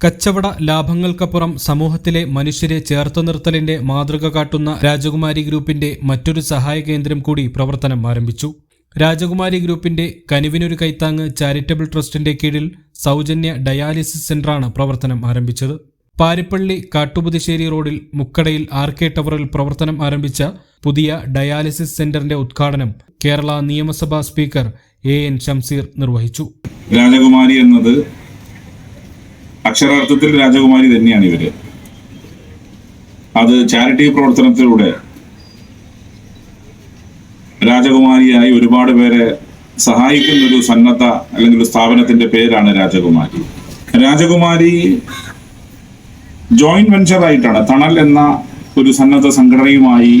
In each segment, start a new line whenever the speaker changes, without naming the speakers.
കച്ചവട ലാഭങ്ങൾക്കപ്പുറം സമൂഹത്തിലെ മനുഷ്യരെ ചേർത്തു നിർത്തലിന്റെ മാതൃക കാട്ടുന്ന രാജകുമാരി ഗ്രൂപ്പിന്റെ മറ്റൊരു സഹായ കേന്ദ്രം കൂടി പ്രവർത്തനം ആരംഭിച്ചു. രാജകുമാരി ഗ്രൂപ്പിന്റെ കനിവിനൊരു കൈത്താങ്ങ് ചാരിറ്റബിൾ ട്രസ്റ്റിന്റെ കീഴിൽ സൗജന്യ ഡയാലിസിസ് സെന്ററാണ് പ്രവർത്തനം ആരംഭിച്ചത്. പാരിപ്പള്ളി കാട്ടുപുതിശ്ശേരി റോഡിൽ മുക്കടയിൽ ആർ കെ ടവറിൽ പ്രവർത്തനം ആരംഭിച്ച പുതിയ ഡയാലിസിസ് സെന്ററിന്റെ ഉദ്ഘാടനം കേരള നിയമസഭാ സ്പീക്കർ എ എൻ ഷംസീർ നിർവഹിച്ചു.
രാജകുമാരി എന്നത് അക്ഷരാർത്ഥത്തിൽ രാജകുമാരി തന്നെയാണ് ഇവർ. അത് ചാരിറ്റി പ്രവർത്തനത്തിലൂടെ രാജകുമാരിയായി ഒരുപാട് പേരെ സഹായിക്കുന്ന ഒരു സന്നദ്ധ അല്ലെങ്കിൽ ഒരു സ്ഥാപനത്തിന്റെ പേരാണ് രാജകുമാരി. രാജകുമാരി ജോയിന്റ് വെഞ്ചർ ആയിട്ടാണ് തണൽ എന്ന ഒരു സന്നദ്ധ സംഘടനയുമായി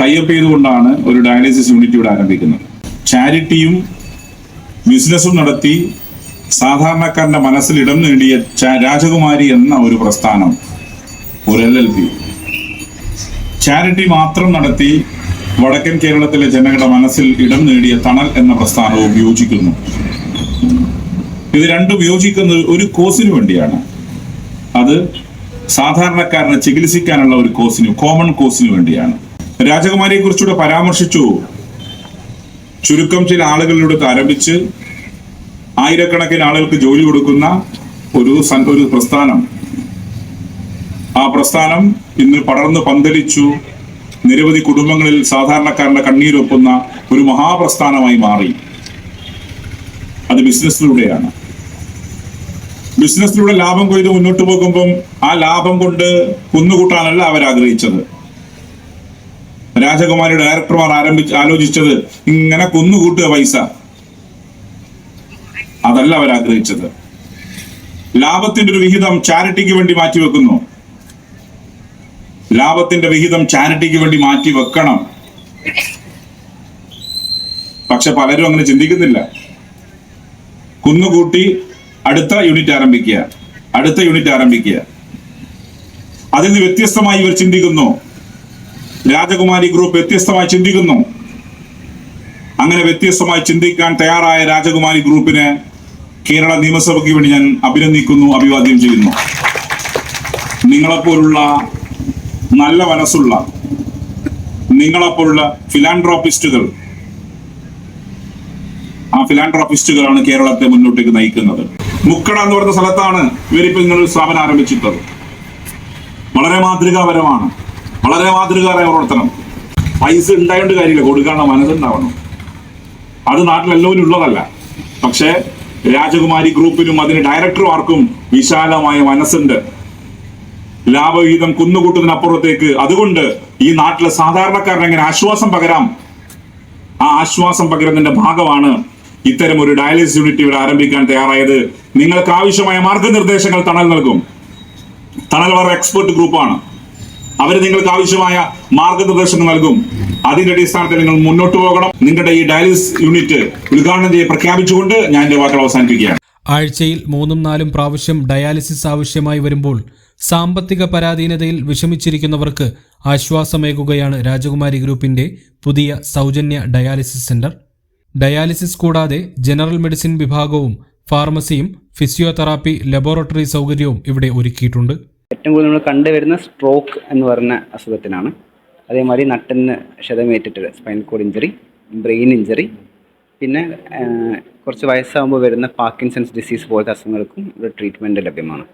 ടൈപ്പ് ചെയ്തുകൊണ്ടാണ് ഒരു ഡയാലിസിസ് യൂണിറ്റ് ഇവിടെ ആരംഭിക്കുന്നത്. ചാരിറ്റിയും ബിസിനസ്സും നടത്തി സാധാരണക്കാരന്റെ മനസ്സിൽ ഇടം നേടിയ രാജകുമാരി എന്ന ഒരു പ്രസ്ഥാനം ഒരു എൽ എൽ പി ചാരിറ്റി മാത്രം നടത്തി വടക്കൻ കേരളത്തിലെ ജനങ്ങളുടെ മനസ്സിൽ ഇടം നേടിയ തണൽ എന്ന പ്രസ്ഥാനവും യോജിക്കുന്നു. ഇത് രണ്ടും യോജിക്കുന്നത് ഒരു കോസിനു വേണ്ടിയാണ്. അത് സാധാരണക്കാരനെ ചികിത്സിക്കാനുള്ള ഒരു കോസിന് കോമൺ കോസിന് വേണ്ടിയാണ്. രാജകുമാരിയെ കുറിച്ചുകൂടെ പരാമർശിച്ചു. ചുരുക്കം ചില ആളുകളിലൂടെ ആരംഭിച്ച് ആയിരക്കണക്കിന് ആളുകൾക്ക് ജോലി കൊടുക്കുന്ന ഒരു ഒരു പ്രസ്ഥാനം. ആ പ്രസ്ഥാനം ഇന്ന് പടർന്ന് പന്തലിച്ചു നിരവധി കുടുംബങ്ങളിൽ സാധാരണക്കാരന്റെ കണ്ണീരൊപ്പുന്ന ഒരു മഹാപ്രസ്ഥാനമായി മാറി. അത് ബിസിനസ്സിലൂടെയാണ്. ബിസിനസ്സിലൂടെ ലാഭം കൊയ്ത് മുന്നോട്ട് പോകുമ്പം ആ ലാഭം കൊണ്ട് കുന്നുകൂട്ടാനല്ല അവർ ആഗ്രഹിച്ചത് രാജകുമാരി ഡയറക്ടർമാർ ആരംഭിച്ച് ആലോചിച്ചത് ഇങ്ങനെ കുന്നുകൂട്ടുക പൈസ. അതല്ല അവർ ആഗ്രഹിച്ചത്. ലാഭത്തിന്റെ ഒരു വിഹിതം ചാരിറ്റിക്ക് വേണ്ടി മാറ്റിവെക്കുന്നു ലാഭത്തിന്റെ വിഹിതം ചാരിറ്റിക്ക് വേണ്ടി മാറ്റി വെക്കണം. പക്ഷെ പലരും അങ്ങനെ ചിന്തിക്കുന്നില്ല. കുന്നുകൂട്ടി അടുത്ത യൂണിറ്റ് ആരംഭിക്കുക. അടുത്ത യൂണിറ്റ് ആരംഭിക്കുക. അതിൽ നിന്ന് വ്യത്യസ്തമായി ഇവർ ചിന്തിക്കുന്നു. രാജകുമാരി ഗ്രൂപ്പ് വ്യത്യസ്തമായി ചിന്തിക്കുന്നു. അങ്ങനെ വ്യത്യസ്തമായി ചിന്തിക്കാൻ തയ്യാറായ രാജകുമാരി ഗ്രൂപ്പിനെ കേരള നിയമസഭയ്ക്ക് വേണ്ടി ഞാൻ അഭിനന്ദിക്കുന്നു അഭിവാദ്യം ചെയ്യുന്നു. നിങ്ങളെപ്പോലുള്ള നല്ല മനസ്സുള്ള നിങ്ങളെപ്പോലുള്ള ഫിലാൻഡ്രോപ്പിസ്റ്റുകൾ ആ ഫിലാൻഡ്രോപ്പിസ്റ്റുകളാണ് കേരളത്തെ മുന്നോട്ടേക്ക് നയിക്കുന്നത്. മുക്കട എന്ന് പറയുന്ന സ്ഥലത്താണ് ഇവരിപ്പോ നിങ്ങൾ സ്ഥാപനം ആരംഭിച്ചിട്ടത് വളരെ മാതൃകാപരമാണ്. വളരെ മാതൃകാപരമായ പ്രവർത്തനം. പൈസ ഉണ്ടായോണ്ട് കാര്യമില്ല. കൊടുക്കാനുള്ള മനസ്സുണ്ടാവണം. അത് നാട്ടിലെല്ലാവരും ഉള്ളതല്ല. പക്ഷേ രാജകുമാരി ഗ്രൂപ്പിനും അതിന് ഡയറക്ടർമാർക്കും വിശാലമായ മനസ്സുണ്ട്. ലാഭവിഹിതം കുന്നുകൂട്ടുന്നതിനപ്പുറത്തേക്ക്. അതുകൊണ്ട് ഈ നാട്ടിലെ സാധാരണക്കാരൻ എങ്ങനെ ആശ്വാസം പകരാം? ആ ആശ്വാസം പകരുന്നതിന്റെ ഭാഗമാണ് ഇത്തരം ഒരു ഡയാലിസിസ് യൂണിറ്റ് ഇവിടെ ആരംഭിക്കാൻ തയ്യാറായത്. നിങ്ങൾക്ക് ആവശ്യമായ മാർഗനിർദ്ദേശങ്ങൾ തണൽ നൽകും. തണൽ വളരെ എക്സ്പെർട്ട് ഗ്രൂപ്പാണ് അവർ നിങ്ങൾക്ക് ആവശ്യമായ മാർഗനിർദ്ദേശങ്ങൾ നൽകും. അതിന്റെ അടിസ്ഥാനത്തിൽ നിങ്ങൾ മുന്നോട്ട് പോകണം. നിങ്ങളുടെ ഈ ഡയാലിസിസ് യൂണിറ്റ് ഉദ്ഘാടനം ചെയ്ത് പ്രഖ്യാപിച്ചുകൊണ്ട് ഞാൻ എന്റെ വാക്കുകൾ അവസാനിപ്പിക്കുകയാണ്.
ആഴ്ചയിൽ മൂന്നും നാലും പ്രാവശ്യം ഡയാലിസിസ് ആവശ്യമായി വരുമ്പോൾ സാമ്പത്തിക പരാധീനതയിൽ വിഷമിച്ചിരിക്കുന്നവർക്ക് ആശ്വാസമേകുകയാണ് രാജകുമാരി ഗ്രൂപ്പിന്റെ പുതിയ സൗജന്യ ഡയാലിസിസ് സെന്റർ. ഡയാലിസിസ് കൂടാതെ ജനറൽ മെഡിസിൻ വിഭാഗവും ഫാർമസിയും ഫിസിയോതെറാപ്പി ലബോറട്ടറി സൗകര്യവും ഇവിടെ ഒരുക്കിയിട്ടുണ്ട്.
ഏറ്റവും കൂടുതൽ നമ്മൾ കണ്ടുവരുന്ന സ്ട്രോക്ക് എന്ന് പറയുന്ന അസുഖത്തിനാണ്. അതേമാതിരി നട്ടിന് ക്ഷതമേറ്റിട്ട് spine cord injury brain injury പിന്നെ കുറച്ച് വയസ്സാകുമ്പോൾ വരുന്ന പാർക്കിൻസൺസ് ഡിസീസ് പോലത്തെ അസുഖങ്ങൾക്കും ഇവിടെ ട്രീറ്റ്മെന്റ് ലഭ്യമാണ്.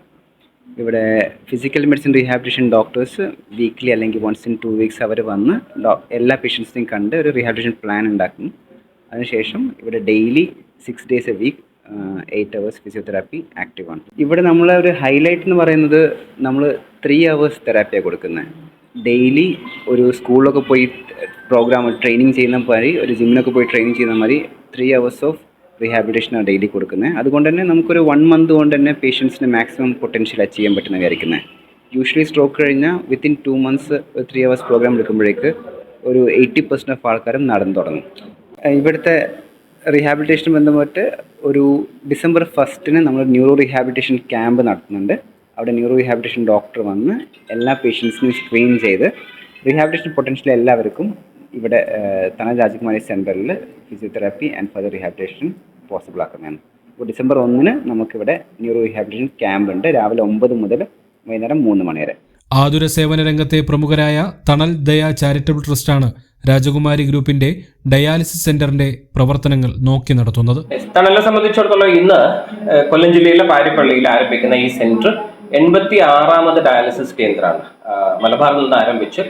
ഇവിടെ physical medicine rehabilitation doctors weekly അല്ലെങ്കിൽ വൺസ് ഇൻ ടു വീക്സ് അവർ വന്ന് എല്ലാ പേഷ്യൻസിനെയും കണ്ട് ഒരു റീഹാബിലിറ്റേഷൻ പ്ലാൻ ഉണ്ടാക്കും. അതിനുശേഷം ഇവിടെ daily six days a week eight hours physiotherapy active ആണ്. ഇവിടെ നമ്മളെ ഒരു ഹൈലൈറ്റ് എന്ന് പറയുന്നത് നമ്മൾ ത്രീ അവേഴ്സ് തെറാപ്പിയാണ് കൊടുക്കുന്നത് ഡെയിലി ഒരു സ്കൂളിലൊക്കെ പോയി പ്രോഗ്രാം ട്രെയിനിങ് ചെയ്യുന്ന മാതിരി ഒരു ജിമ്മിനൊക്കെ പോയി ട്രെയിനിങ് ചെയ്യുന്ന മാതിരി ത്രീ അവേഴ്സ് ഓഫ് റീഹാബിലിറ്റേഷനാണ് ഡെയിലി കൊടുക്കുന്നത് അതുകൊണ്ട് തന്നെ നമുക്കൊരു വൺ മന്ത് കൊണ്ട് തന്നെ പേഷ്യൻസിന് മാക്സിമം പൊട്ടൻഷ്യൽ അച്ചീവ് ചെയ്യാൻ പറ്റുന്ന വിചാരിക്കുന്നത് യൂഷ്വലി സ്ട്രോക്ക് കഴിഞ്ഞാൽ within two months three hours programme എടുക്കുമ്പോഴേക്ക് ഒരു എയ്റ്റി പെർസെന്റ് ഓഫ് ആൾക്കാരും നടന്നു തുടങ്ങും. ഇവിടുത്തെ റീഹാബിലിറ്റേഷൻ ബന്ധപ്പെട്ട് ഒരു ഡിസംബർ ഫസ്റ്റിന് നമ്മൾ ന്യൂറോ റീഹാബിലിറ്റേഷൻ ക്യാമ്പ് നടത്തുന്നുണ്ട്. അവിടെ ന്യൂറോ റീഹാബിലിറ്റേഷൻ ഡോക്ടർ വന്ന് എല്ലാ പേഷ്യൻസിനും സ്ക്രീൻ ചെയ്ത് റീഹാബിലിറ്റേഷൻ പൊട്ടൻഷ്യൽ എല്ലാവർക്കും ഇവിടെ തന തണൽ രാജകുമാരി സെന്ററിൽ physiotherapy and further rehabilitation possible ആക്കുന്നതാണ്. അപ്പോൾ ഡിസംബർ ഒന്നിന് നമുക്കിവിടെ ന്യൂറോ റീഹാബിലിറ്റേഷൻ ക്യാമ്പ് ഉണ്ട്. രാവിലെ ഒമ്പത് മുതൽ വൈകുന്നേരം മൂന്ന് മണി വരെ.
ആതുര സേവന രംഗത്തെ പ്രമുഖരായ തണൽ ദയ ചാരിറ്റബിൾ ട്രസ്റ്റാണ് രാജകുമാരി ഗ്രൂപ്പിന്റെ ഡയാലിസിസ് സെന്ററിന്റെ പ്രവർത്തനങ്ങൾ നോക്കി നടത്തുന്നത്.
തണലിനെ സംബന്ധിച്ചിടത്തോളം ഇന്ന് കൊല്ലം ജില്ലയിലെ പാരിപ്പള്ളിയിൽ ആരംഭിക്കുന്ന ഈ സെന്റർ എൺപത്തി ആറാമത് ഡയാലിസിസ് കേന്ദ്രമാണ്. മലബാറിൽ നിന്ന് ആരംഭിച്ച്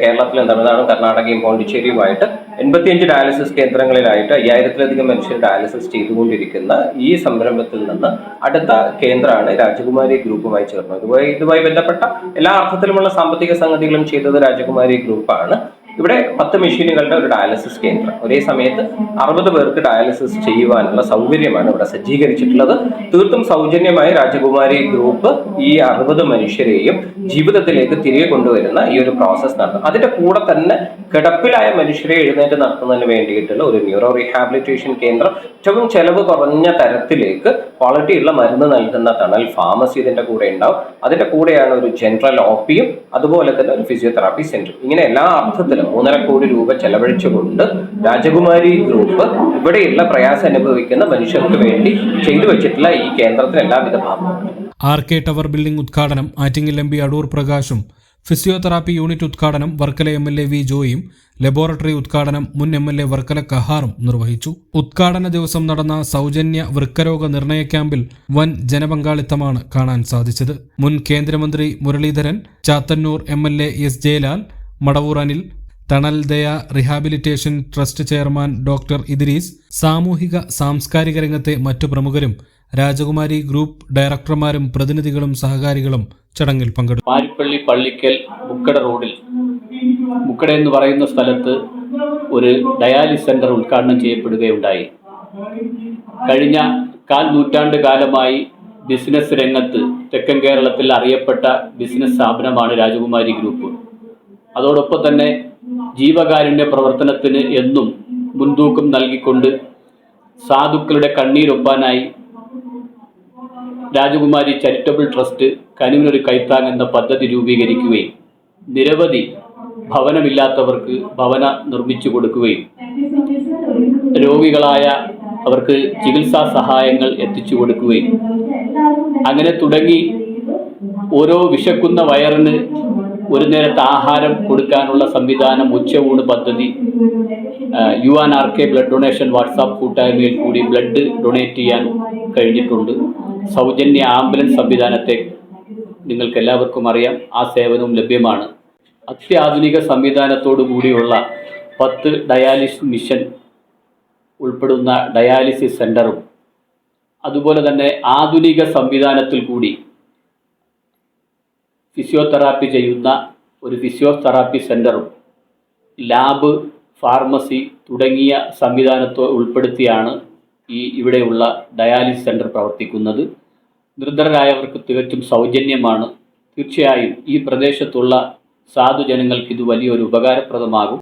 കേരളത്തിലും തമിഴ്നാടും കർണാടകയും പോണ്ടിച്ചേരിയുമായിട്ട് എൺപത്തിയഞ്ച് ഡയാലിസിസ് കേന്ദ്രങ്ങളിലായിട്ട് അയ്യായിരത്തിലധികം മനുഷ്യർ ഡയാലിസിസ് ചെയ്തുകൊണ്ടിരിക്കുന്ന ഈ സംരംഭത്തിൽ നിന്ന് അടുത്ത കേന്ദ്രമാണ് രാജകുമാരി ഗ്രൂപ്പുമായി ചേർന്നത്. ഇതുമായി ബന്ധപ്പെട്ട എല്ലാ അർത്ഥത്തിലുമുള്ള സാമ്പത്തിക സംഗതികളും ചെയ്തത് രാജകുമാരി ഗ്രൂപ്പാണ്. ഇവിടെ പത്ത് മെഷീനുകളുടെ ഒരു ഡയാലിസിസ് കേന്ദ്രം. ഒരേ സമയത്ത് അറുപത് പേർക്ക് ഡയാലിസിസ് ചെയ്യുവാനുള്ള സൗകര്യമാണ് ഇവിടെ സജ്ജീകരിച്ചിട്ടുള്ളത്. തീർത്തും സൗജന്യമായി രാജകുമാരി ഗ്രൂപ്പ് ഈ അറുപത് മനുഷ്യരെയും ജീവിതത്തിലേക്ക് തിരികെ കൊണ്ടുവരുന്ന ഈ ഒരു പ്രോസസ്സ് നടത്തും. അതിന്റെ കൂടെ തന്നെ കിടപ്പിലായ മനുഷ്യരെ എഴുന്നേറ്റ് നടത്തുന്നതിന് വേണ്ടിയിട്ടുള്ള ഒരു ന്യൂറോ റീഹാബിലിറ്റേഷൻ കേന്ദ്രം. ഏറ്റവും ചെലവ് കുറഞ്ഞ തരത്തിലേക്ക് ക്വാളിറ്റി ഉള്ള മരുന്ന് നൽകുന്ന തണൽ ഫാർമസി ഇതിന്റെ കൂടെ ഉണ്ടാവും. അതിന്റെ കൂടെയാണ് ഒരു ജനറൽ ഒപിയും അതുപോലെ തന്നെ ഒരു ഫിസിയോതെറാപ്പി സെന്ററും ഇങ്ങനെ എല്ലാ അർത്ഥത്തിലും മൂന്നര കോടി രൂപ ചെലവഴിച്ചുകൊണ്ട് രാജകുമാരി ഗ്രൂപ്പ് ഇവിടെയുള്ള പ്രയാസം അനുഭവിക്കുന്ന മനുഷ്യർക്ക് വേണ്ടി ചെയ്തു വെച്ചിട്ടുള്ള ഈ കേന്ദ്രത്തിന് എല്ലാവിധ ഭാഗങ്ങളും.
ആർ കെ ടവർ ബിൽഡിംഗ് ഉദ്ഘാടനം ആറ്റിങ്ങൽ എം പി അടൂർ പ്രകാശും ഫിസിയോതെറാപ്പി യൂണിറ്റ് ഉദ്ഘാടനം Varkala M L A V ജോയും laboratory ഉദ്ഘാടനം മുൻ എം എൽ എ വർക്കല കഹാറും നിർവഹിച്ചു. ഉദ്ഘാടന ദിവസം നടന്ന സൗജന്യ വൃക്കരോഗ നിർണയ ക്യാമ്പിൽ വൻ ജനപങ്കാളിത്തമാണ് കാണാൻ സാധിച്ചത്. മുൻ കേന്ദ്രമന്ത്രി Muraleedharan Chathannoor M L A S Jayalal Madavoor Anil Thanal Daya rehabilitation trust chairman doctor Idris സാമൂഹിക സാംസ്കാരിക രംഗത്തെ മറ്റു പ്രമുഖരും രാജകുമാരി ഗ്രൂപ്പ് ഡയറക്ടർമാരും പ്രതിനിധികളും സഹകാരികളും ചടങ്ങിൽ പങ്കെടുത്തു
മാരിപ്പള്ളി പള്ളിക്കൽ മുക്കട റോഡിൽ മുക്കട എന്ന് പറയുന്ന സ്ഥലത്ത് ഒരു ഡയാലിസ് സെന്റർ ഉദ്ഘാടനം ചെയ്യപ്പെടുകയുണ്ടായി. കഴിഞ്ഞ കാൽ നൂറ്റാണ്ട് കാലമായി ബിസിനസ് രംഗത്ത് തെക്കൻ കേരളത്തിൽ അറിയപ്പെട്ട ബിസിനസ് സ്ഥാപനമാണ് രാജകുമാരി ഗ്രൂപ്പ്. അതോടൊപ്പം തന്നെ ജീവകാരുണ്യ പ്രവർത്തനത്തിന് എന്നും മുൻതൂക്കം നൽകിക്കൊണ്ട് സാധുക്കളുടെ കണ്ണീരൊപ്പാനായി രാജകുമാരി ചാരിറ്റബിൾ ട്രസ്റ്റ് കനുവിനൊരു കൈത്താങ് എന്ന പദ്ധതി രൂപീകരിക്കുകയും നിരവധി ഭവനമില്ലാത്തവർക്ക് ഭവന നിർമ്മിച്ചു കൊടുക്കുകയും രോഗികളായ അവർക്ക് ചികിത്സാ സഹായങ്ങൾ എത്തിച്ചു കൊടുക്കുകയും. അങ്ങനെ തുടങ്ങി ഓരോ വിശക്കുന്ന വയറിന് ഒരു നേരത്തെ ആഹാരം കൊടുക്കാനുള്ള സംവിധാനം ഉച്ചയൂണ് പദ്ധതി. U N R K blood donation WhatsApp കൂട്ടായ്മയിൽ കൂടി ബ്ലഡ് ഡൊണേറ്റ് ചെയ്യാൻ കഴിഞ്ഞിട്ടുണ്ട്. സൗജന്യ ആംബുലൻസ് സംവിധാനത്തെ നിങ്ങൾക്ക് എല്ലാവർക്കും അറിയാം. ആ സേവനവും ലഭ്യമാണ്. അത്യാധുനിക സംവിധാനത്തോടു കൂടിയുള്ള പത്ത് ഡയാലിസിസ് മിഷൻ ഉൾപ്പെടുന്ന ഡയാലിസിസ് സെന്ററും അതുപോലെ തന്നെ ആധുനിക സംവിധാനത്തിൽ കൂടി ഫിസിയോതെറാപ്പി ചെയ്യുന്ന ഒരു ഫിസിയോതെറാപ്പി സെന്ററും ലാബ് ഫാർമസി തുടങ്ങിയ സംവിധാനത്തെ ഉൾപ്പെടുത്തിയാണ് ഈ ഇവിടെയുള്ള ഡയാലിസിസ് സെന്റർ പ്രവർത്തിക്കുന്നത്. നിർദ്ധരായവർക്ക് തികച്ചും സൗജന്യമാണ്. തീർച്ചയായും ഈ പ്രദേശത്തുള്ള സാധുജനങ്ങൾക്ക് ഇത് വലിയൊരു ഉപകാരപ്രദമാകും.